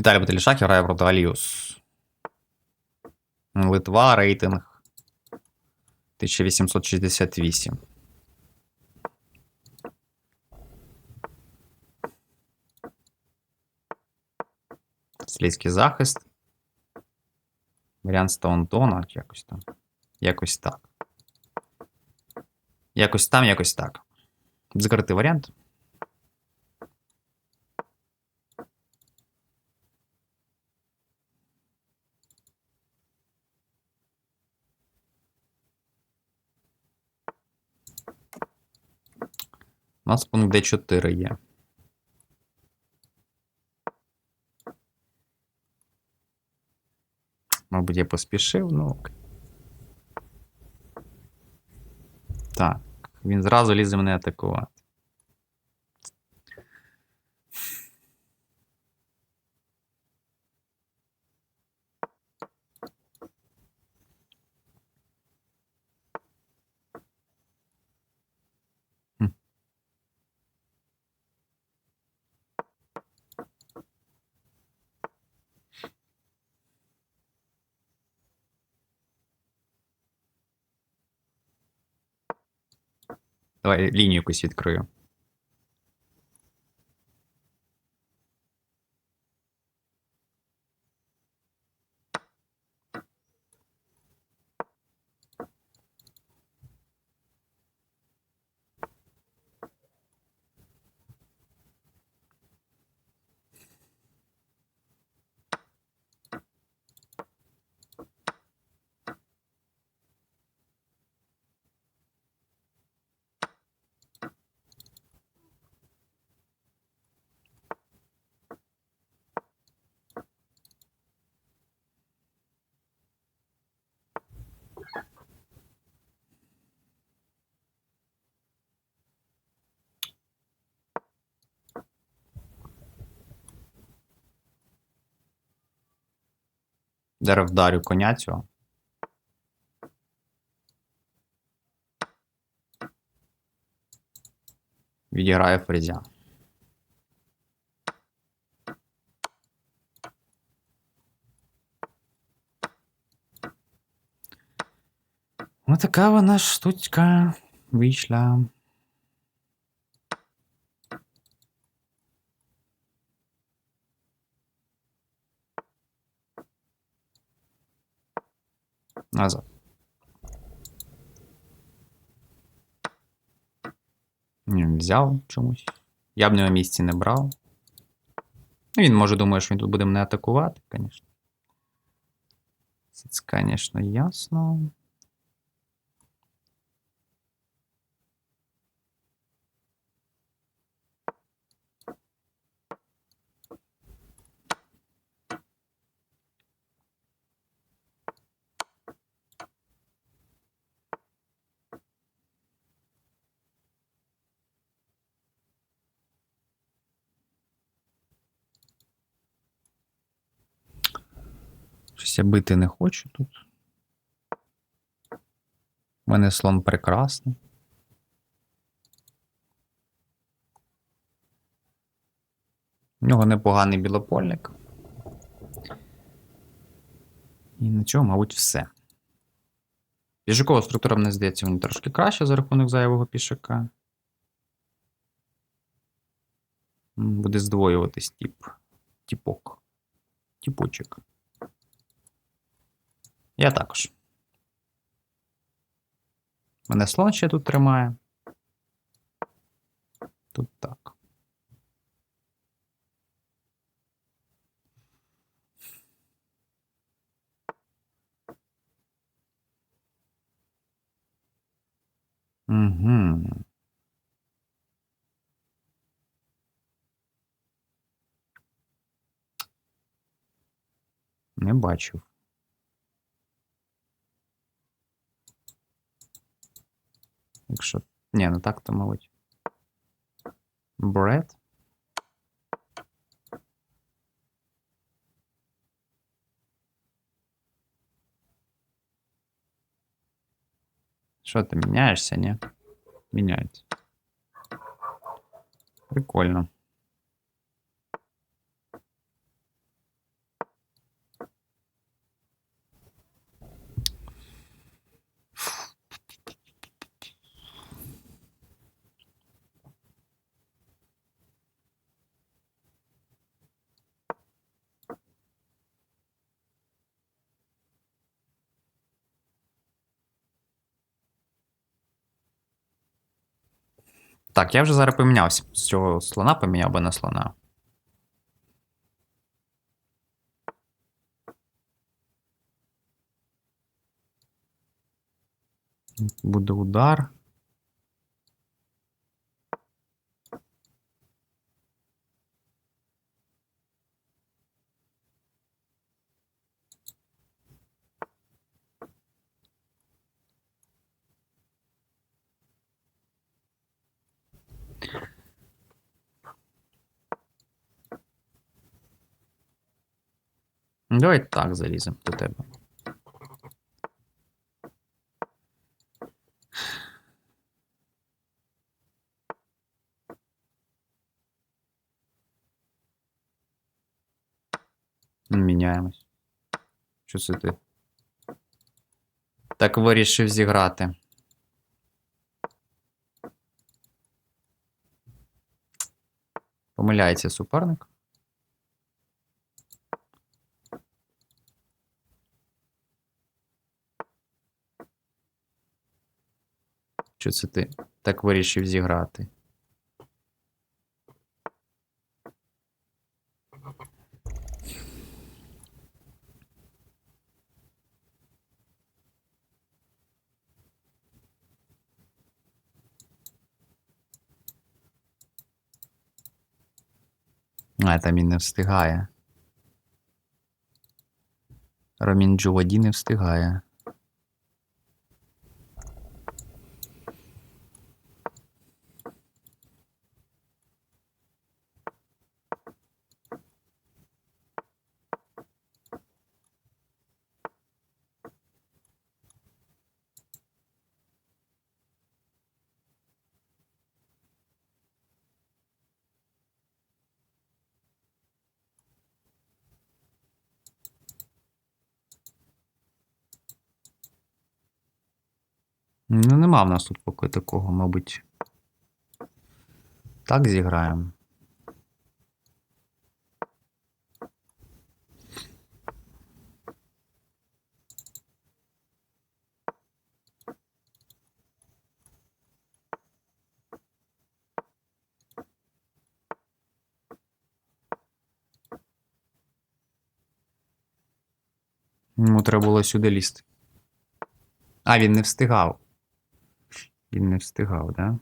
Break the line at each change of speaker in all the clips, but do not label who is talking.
Віталій Баталішак грає проти Аліус. Литва, рейтинг 1868. Слідський захист. Варіант Стаунтона, якось там. Якось так. Якось там, якось так. Закритий варіант. У нас пункт D4 є. Мабуть, я поспішив, ну. Так, він зразу лізе мене атакувати. Давай лінію якусь відкрию. Дерев вдарю коня цього. Відіграє фрезя. Ось така вона штучка вийшла. Назад. Він взяв чомусь. Я б на місці не брав. Ну, Він може думає, що він тут буде мене атакувати, звісно. Це, звісно, ясно. Щось бити не хочу тут. У мене слон прекрасний. У нього непоганий білопольник. І на цьому, мабуть, все. Пішокова структура, мені здається, мені трошки краще за рахунок зайвого пішака. Буде здвоюватись тип. Тіпок. Тіпочок. Я також. Мене слон ще тут тримає. Тут так. Угу. Не бачив. Якщо. Ні, не так, то, мабуть. Бред. Що ти міняєшся, ні? Міняється. Прикольно. Так, я вже зараз помінявся. З цього слона поміняв би на слона. Буде удар. Давай так заліземо до тебе. Міняємось. Що це ти? Так вирішив зіграти. Помиляється суперник. Що це ти так вирішив зіграти? А, там він не встигає. Ромін Джуваді не встигає. Ну, нема в нас тут поки такого, мабуть. Так зіграємо. Йому треба було сюди лізти. А, він не встигав. Він не встигав, да?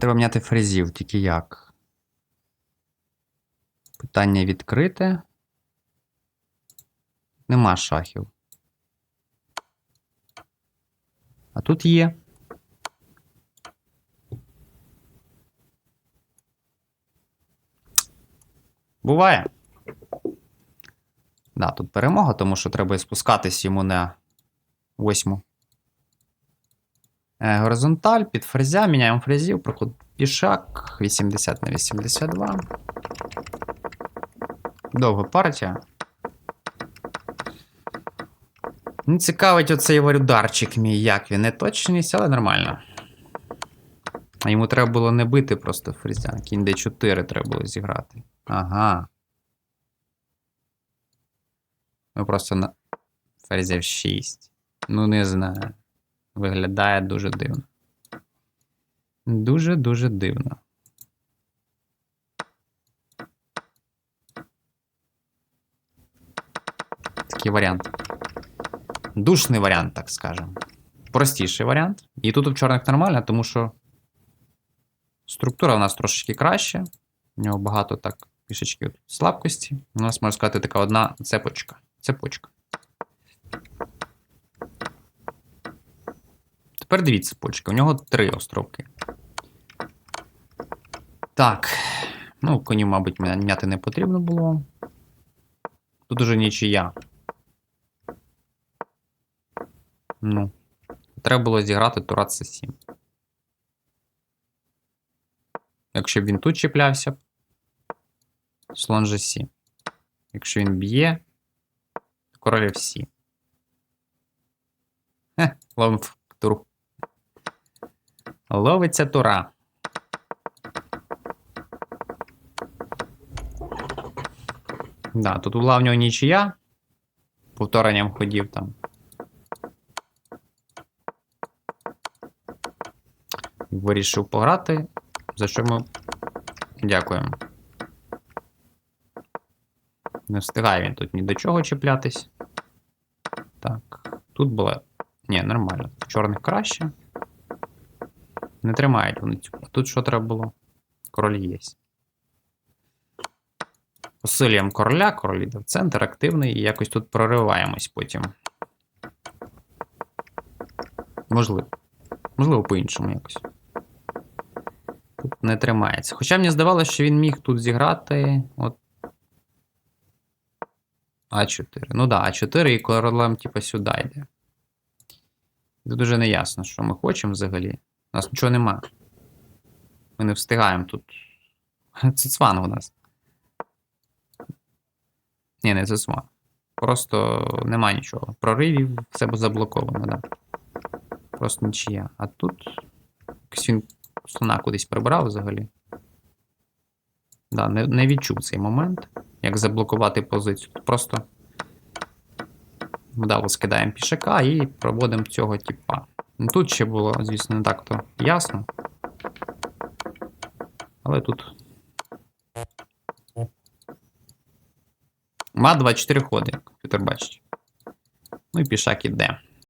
Треба міняти фрезів, тільки як? Питання відкрите. Нема шахів. А тут є. Буває. Да, тут перемога, тому що треба спускатись йому на восьму. Е, горизонталь, під фрезя, міняємо фрезів, проход пішак 80 на 82. Довга партія. Не цікавить оцей варюдарчик мій, як він. Не точність, але нормально. А йому треба було не бити просто фрезя. Кінь D4 треба було зіграти. Ага. Ми просто на ферзя в 6. Ну, не знаю виглядає дуже дивно. Дуже-дуже дивно. Такий варіант. Душний варіант, так скажемо. Простіший варіант. І тут в чорних нормально, тому що структура у нас трошечки краща. У нього багато так пішечки слабкості. У нас, можна сказати, така одна цепочка. Цепочка. Тепер дві цепочки. У нього три островки. Так. Ну, коні, мабуть, міняти не потрібно було. Тут уже нічия. Ну. Треба було зіграти Тура С7. Якщо б він тут чіплявся, слон G7. Якщо він б'є, король F7. Хе, ловим туру. Ловиться тура. Да, тут в нього нічия. Повторенням ходів там. Вирішив пограти, за що ми дякуємо. Не встигає він тут ні до чого чіплятись. Так, тут було. Ні, нормально. Чорних краще. Не тримають вони цю. Тут що треба було? Король є. Посилюємо короля, король йде в центр, активний, і якось тут прориваємось потім. Можливо. Можливо, по-іншому якось. Тут не тримається. Хоча мені здавалося, що він міг тут зіграти. От. А4. Ну да, А4 і королем, типу, сюди йде. Тут уже не ясно, що ми хочемо взагалі. У нас нічого нема. Ми не встигаємо тут. Це цванг у нас. Ні, не це цванг. Просто нема нічого. Проривів, все заблоковано, да. Просто нічия. А тут. Якось він слона кудись прибрав взагалі. Да, не, не відчув цей момент. Як заблокувати позицію. Просто. Вдало скидаємо пішака і проводимо цього типа. Ну, Тут ще було, звісно, не так то ясно. Але тут. Ма 24 ходи, як комп'ютер бачить. Ну і пішак іде.